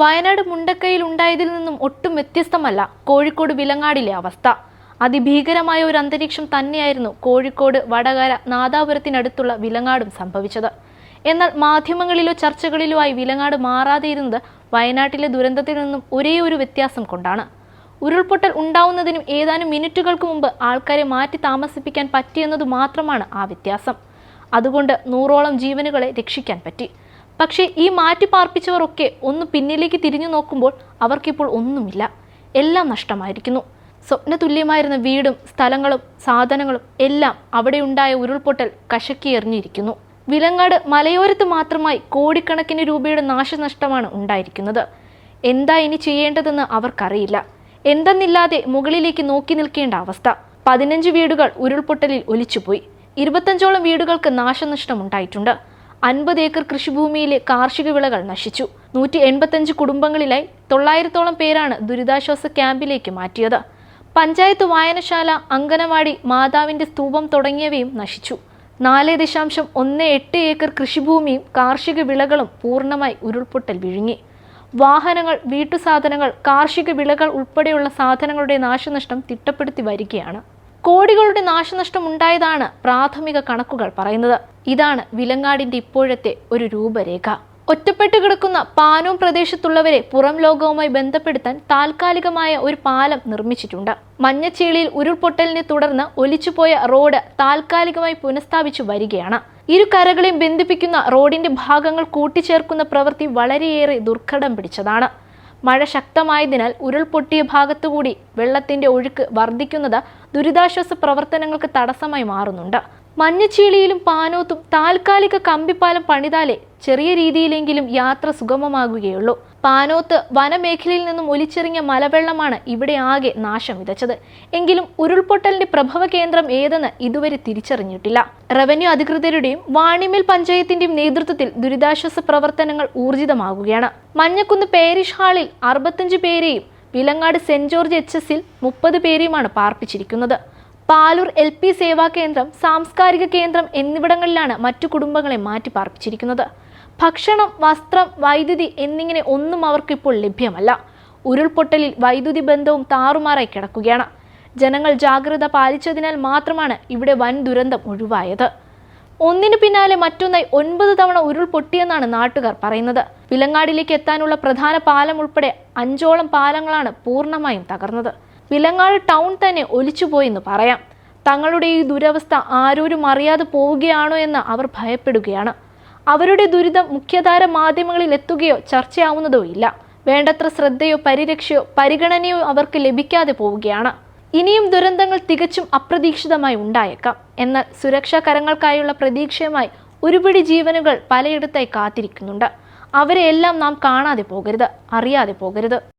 വയനാട് മുണ്ടക്കയിൽ ഉണ്ടായതിൽ നിന്നും ഒട്ടും വ്യത്യസ്തമല്ല കോഴിക്കോട് വിലങ്ങാടിലെ അവസ്ഥ. അതിഭീകരമായ ഒരു അന്തരീക്ഷം തന്നെയായിരുന്നു കോഴിക്കോട് വടകര നാദാപുരത്തിനടുത്തുള്ള വിലങ്ങാടും സംഭവിച്ചത്. എന്നാൽ മാധ്യമങ്ങളിലോ ചർച്ചകളിലോ ആയി വിലങ്ങാട് മാറാതെയിരുന്നത് വയനാട്ടിലെ ദുരന്തത്തിൽ നിന്നും ഒരേ ഒരു വ്യത്യാസം കൊണ്ടാണ്. ഉരുൾപൊട്ടൽ ഉണ്ടാവുന്നതിനും ഏതാനും മിനിറ്റുകൾക്ക് മുമ്പ് ആൾക്കാരെ മാറ്റി താമസിപ്പിക്കാൻ പറ്റിയെന്നത് മാത്രമാണ് ആ വ്യത്യാസം. അതുകൊണ്ട് നൂറോളം ജീവനുകളെ രക്ഷിക്കാൻ പറ്റി. പക്ഷേ ഈ മാറ്റി പാർപ്പിച്ചവരൊക്കെ ഒന്ന് പിന്നിലേക്ക് തിരിഞ്ഞു നോക്കുമ്പോൾ അവർക്കിപ്പോൾ ഒന്നുമില്ല. എല്ലാം നഷ്ടമായിരിക്കുന്നു. സ്വപ്നതുല്യമായിരുന്ന വീടും സ്ഥലങ്ങളും സാധനങ്ങളും എല്ലാം അവിടെയുണ്ടായ ഉരുൾപൊട്ടൽ കശക്കി എറിഞ്ഞിരിക്കുന്നു. വിലങ്ങാട് മലയോരത്ത് മാത്രമായി കോടിക്കണക്കിന് രൂപയുടെ നാശനഷ്ടമാണ് ഉണ്ടായിരിക്കുന്നത്. എന്താ ഇനി ചെയ്യേണ്ടതെന്ന് അവർക്കറിയില്ല. എന്തെന്നില്ലാതെ മുകളിലേക്ക് നോക്കി നിൽക്കേണ്ട അവസ്ഥ. പതിനഞ്ച് വീടുകൾ ഉരുൾപൊട്ടലിൽ ഒലിച്ചുപോയി. ഇരുപത്തഞ്ചോളം വീടുകൾക്ക് നാശനഷ്ടം ഉണ്ടായിട്ടുണ്ട് അൻപത് ഏക്കർ കൃഷിഭൂമിയിലെ കാർഷിക വിളകൾ നശിച്ചു. നൂറ്റി എൺപത്തഞ്ച് കുടുംബങ്ങളിലായി തൊള്ളായിരത്തോളം പേരാണ് ദുരിതാശ്വാസ ക്യാമ്പിലേക്ക് മാറ്റിയത്. പഞ്ചായത്ത് വായനശാല അങ്കനവാടി മാതാവിന്റെ സ്തൂപം തുടങ്ങിയവയും നശിച്ചു. നാല് ദശാംശം ഒന്ന് എട്ട് ഏക്കർ കൃഷിഭൂമിയും കാർഷിക വിളകളും പൂർണമായി ഉരുൾപൊട്ടൽ വിഴുങ്ങി. വാഹനങ്ങൾ വീട്ടുസാധനങ്ങൾ കാർഷിക വിളകൾ ഉൾപ്പെടെയുള്ള സാധനങ്ങളുടെ നാശനഷ്ടം തിട്ടപ്പെടുത്തി വരികയാണ്. കോടികളുടെ നാശനഷ്ടം ഉണ്ടായതാണ് പ്രാഥമിക കണക്കുകൾ പറയുന്നത്. ഇതാണ് വിലങ്ങാടിന്റെ ഇപ്പോഴത്തെ ഒരു രൂപരേഖ. ഒറ്റപ്പെട്ട് കിടക്കുന്ന പാനൂം പ്രദേശത്തുള്ളവരെ പുറം ലോകവുമായി ബന്ധപ്പെടുത്താൻ താൽക്കാലികമായ ഒരു പാലം നിർമ്മിച്ചിട്ടുണ്ട്. മഞ്ഞച്ചേളിയിൽ ഉരുൾപൊട്ടലിനെ തുടർന്ന് ഒലിച്ചുപോയ റോഡ് താൽക്കാലികമായി പുനഃസ്ഥാപിച്ചു വരികയാണ്. ഇരു കരകളെയും ബന്ധിപ്പിക്കുന്ന റോഡിന്റെ ഭാഗങ്ങൾ കൂട്ടിച്ചേർക്കുന്ന പ്രവൃത്തി വളരെയേറെ ദുർഘടം പിടിച്ചതാണ്. മഴ ശക്തമായതിനാൽ ഉരുൾപൊട്ടിയ ഭാഗത്തുകൂടി വെള്ളത്തിന്റെ ഒഴുക്ക് വർദ്ധിക്കുന്നത് ദുരിതാശ്വാസ പ്രവർത്തനങ്ങൾക്ക് തടസ്സമായി മാറുന്നുണ്ട്. മഞ്ഞച്ചീളിയിലും പാനോത്തും താൽക്കാലിക കമ്പിപ്പാലം പണിതാലേ ചെറിയ രീതിയിലെങ്കിലും യാത്ര സുഗമമാകുകയുള്ളൂ. പാനോത്ത് വനമേഖലയിൽ നിന്നും ഒലിച്ചെറിഞ്ഞ മലവെള്ളമാണ് ഇവിടെ ആകെ നാശം വിതച്ചത്. എങ്കിലും ഉരുൾപൊട്ടലിന്റെ പ്രഭവ കേന്ദ്രം ഏതെന്ന് ഇതുവരെ തിരിച്ചറിഞ്ഞിട്ടില്ല. റവന്യൂ അധികൃതരുടെയും വാണിമേൽ പഞ്ചായത്തിന്റെയും നേതൃത്വത്തിൽ ദുരിതാശ്വാസ പ്രവർത്തനങ്ങൾ ഊർജിതമാകുകയാണ്. മഞ്ഞക്കുന്ന് പേരിഷ് ഹാളിൽ അറുപത്തഞ്ച് പേരെയും വിലങ്ങാട് സെന്റ് ജോർജ് എച്ച് എസിൽ മുപ്പത് പേരെയുമാണ് പാർപ്പിച്ചിരിക്കുന്നത്. പാലൂർ എൽ പി സേവാ കേന്ദ്രം സാംസ്കാരിക കേന്ദ്രം എന്നിവിടങ്ങളിലാണ് മറ്റു കുടുംബങ്ങളെ മാറ്റി പാർപ്പിച്ചിരിക്കുന്നത്. ഭക്ഷണം വസ്ത്രം വൈദ്യുതി എന്നിങ്ങനെ ഒന്നും അവർക്കിപ്പോൾ ലഭ്യമല്ല. ഉരുൾപൊട്ടലിൽ വൈദ്യുതി ബന്ധവും താറുമാറായി കിടക്കുകയാണ്. ജനങ്ങൾ ജാഗ്രത പാലിച്ചതിനാൽ മാത്രമാണ് ഇവിടെ വൻ ദുരന്തം ഒഴിവായത്. ഒന്നിനു പിന്നാലെ മറ്റൊന്നായി ഒൻപത് തവണ ഉരുൾപൊട്ടിയെന്നാണ് നാട്ടുകാർ പറയുന്നത്. വിലങ്ങാടിലേക്ക് എത്താനുള്ള പ്രധാന പാലം ഉൾപ്പെടെ അഞ്ചോളം പാലങ്ങളാണ് പൂർണമായും തകർന്നത്. വിലങ്ങാട് ടൗൺ തന്നെ ഒലിച്ചുപോയെന്ന് പറയാം. തങ്ങളുടെ ഈ ദുരവസ്ഥ ആരോരും അറിയാതെ പോവുകയാണോ എന്ന് അവർ ഭയപ്പെടുകയാണ്. അവരുടെ ദുരിതം മുഖ്യധാര മാധ്യമങ്ങളിൽ എത്തുകയോ ചർച്ചയാവുന്നതോ ഇല്ല. വേണ്ടത്ര ശ്രദ്ധയോ പരിരക്ഷയോ പരിഗണനയോ അവർക്ക് ലഭിക്കാതെ പോവുകയാണ്. ഇനിയും ദുരന്തങ്ങൾ തികച്ചും അപ്രതീക്ഷിതമായി ഉണ്ടായേക്കാം. എന്നാൽ സുരക്ഷാ കരങ്ങൾക്കായുള്ള പ്രതീക്ഷയുമായി ഒരുപിടി ജീവനുകൾ പലയിടത്തായി കാത്തിരിക്കുന്നുണ്ട്. അവരെയെല്ലാം നാം കാണാതെ പോകരുത് അറിയാതെ പോകരുത്.